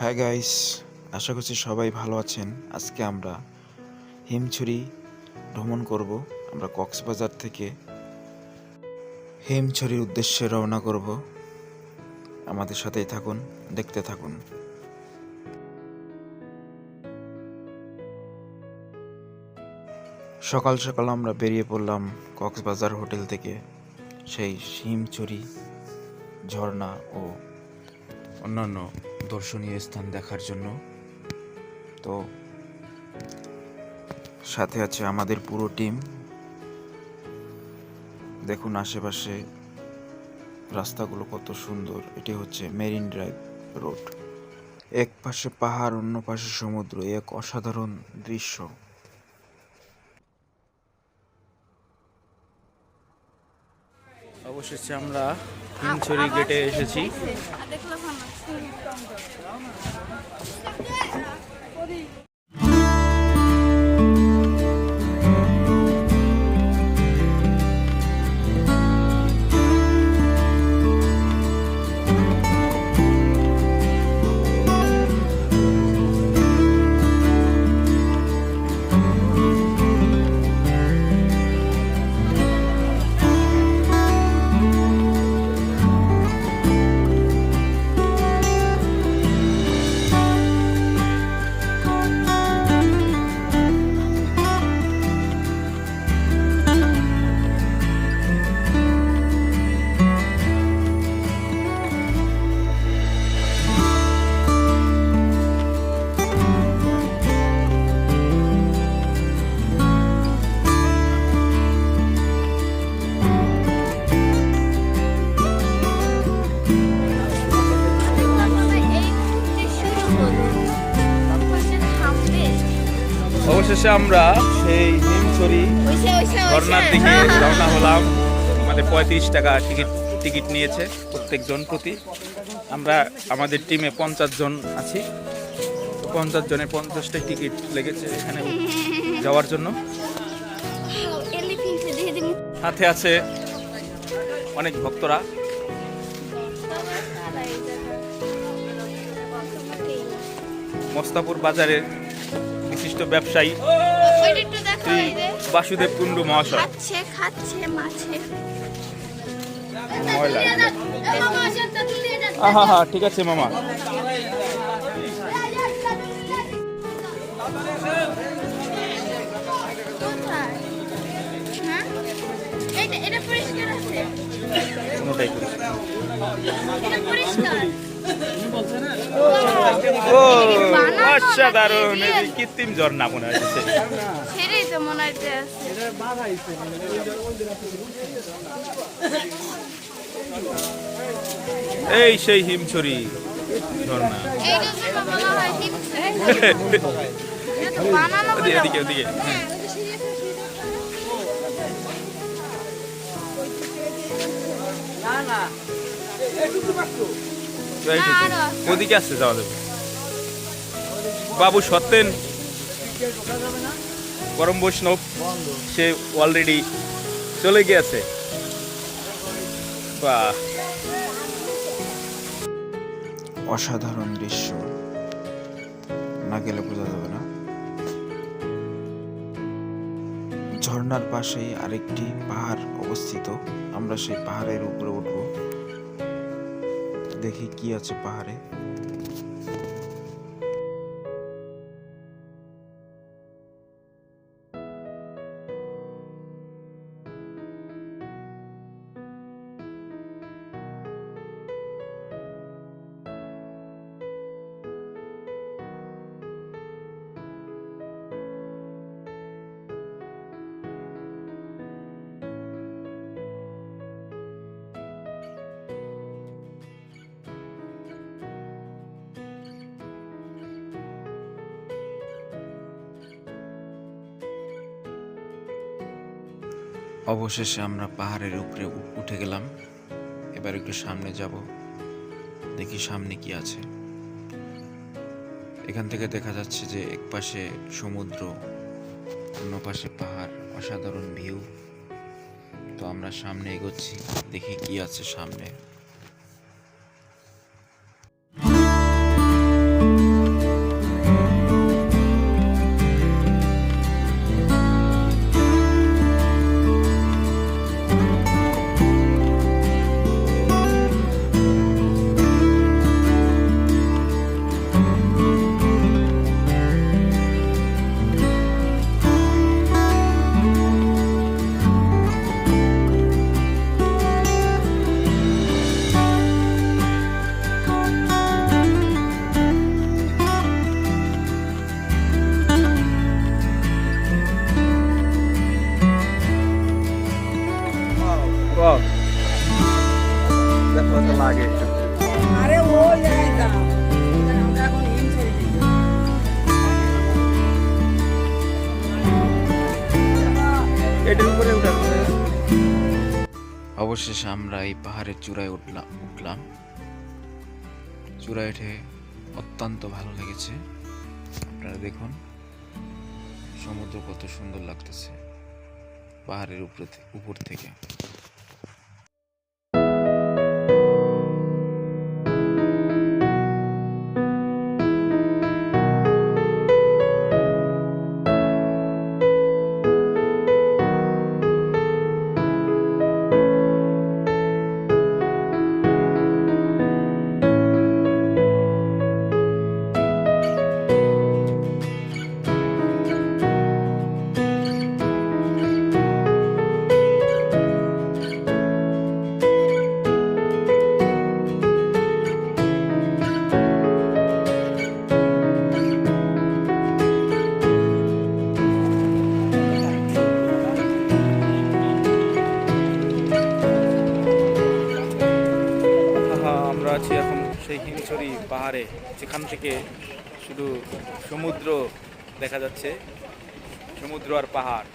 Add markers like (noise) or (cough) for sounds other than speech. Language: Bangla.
হ্যাঁ গাইস আশা করছি সবাই ভালো আছেন। আজকে আমরা হিমছড়ি ভ্রমণ করব, আমরা কক্সবাজার থেকে হিমছড়ির উদ্দেশ্যে রওনা করব। আমাদের সাথেই থাকুন, দেখতে থাকুন। সকাল সকাল আমরা বেরিয়ে পড়লাম কক্সবাজার হোটেল থেকে। সেই হিমছড়ি ঝর্ণা ও অন্যান্য দর্শনীয় স্থান দেখার জন্য। তো সাথে আছে আমাদের পুরো টিম। দেখুন আশেপাশে রাস্তাগুলো কত সুন্দর। এটি হচ্ছে মেরিন ড্রাইভ রোড। এক পাশে পাহাড়, অন্য পাশে সমুদ্র। এক অসাধারণ দৃশ্য। অবশেষে আমরা হিমছড়ি গেটে এসেছি। অবশেষে আমরা সেই হিমছড়ি ঝর্ণার দিকে (laughs) রওনা হলাম। আমাদের পঁয়ত্রিশ টাকা টিকিট টিকিট নিয়েছে প্রত্যেকজন প্রতি। আমরা আমাদের টিমে পঞ্চাশ জন আছি। পঞ্চাশ জনের পঞ্চাশটা টিকিট লেগেছে এখানে যাওয়ার জন্য। সাথে আছে অনেক ভক্তরা। (laughs) মস্তাপুর বাজারের বিশিষ্ট ব্যবসায়ী শ্রী বাসুদেব কুণ্ডু মহাশয়। খাচ্ছে খাচ্ছে মাছে। ময়লা আহা হা ঠিক আছে মামা। হ্যাঁ ও অসাধারণ। কৃত্রিম ঝর্ণা মনে তো মনে আছে। এই সেই হিমছড়ি ঝর্ণা। এইটা তো বলা হয় হিমসে এটা তো বানানো বলে এদিকে ওদিকে। তো এই না, তো। আরও। ওদিকে আসছে যাওয়া যাবে বাবু সত্যেন, পরম বৈষ্ণব, সে অলরেডি চলে গিয়েছে। বাহ। অসাধারণ দৃশ্য। না গেলে বোঝা যাবে না। ঝর্ণার পাশেই আরেকটি পাহাড় অবস্থিত। আমরা সেই পাহাড়ের উপরে উঠব। দেখি কি আছে পাহাড়ে। অবশেষে আমরা পাহাড়ের উপরে উঠে গেলাম। এবার একটু সামনে যাব। দেখি সামনে কি আছে। এখান থেকে দেখা যাচ্ছে যে এক পাশে সমুদ্র অন্য পাশে পাহাড়, অসাধারণ ভিউ তো আমরা সামনে এগোচ্ছি, দেখি কি আছে সামনে। আগে। আরে ও অবশেষে আমরা এই পাহাড়ের চূড়ায় উঠলাম উঠলাম। চূড়ায় উঠে অত্যন্ত ভালো লেগেছে। আপনারা দেখুন সমুদ্র কত সুন্দর লাগতেছে পাহাড়ের উপরে উপর থেকে। আছি এখন সেই হিমছড়ি পাহাড়ে যেখান থেকে শুধু সমুদ্র দেখা যাচ্ছে সমুদ্র আর পাহাড়।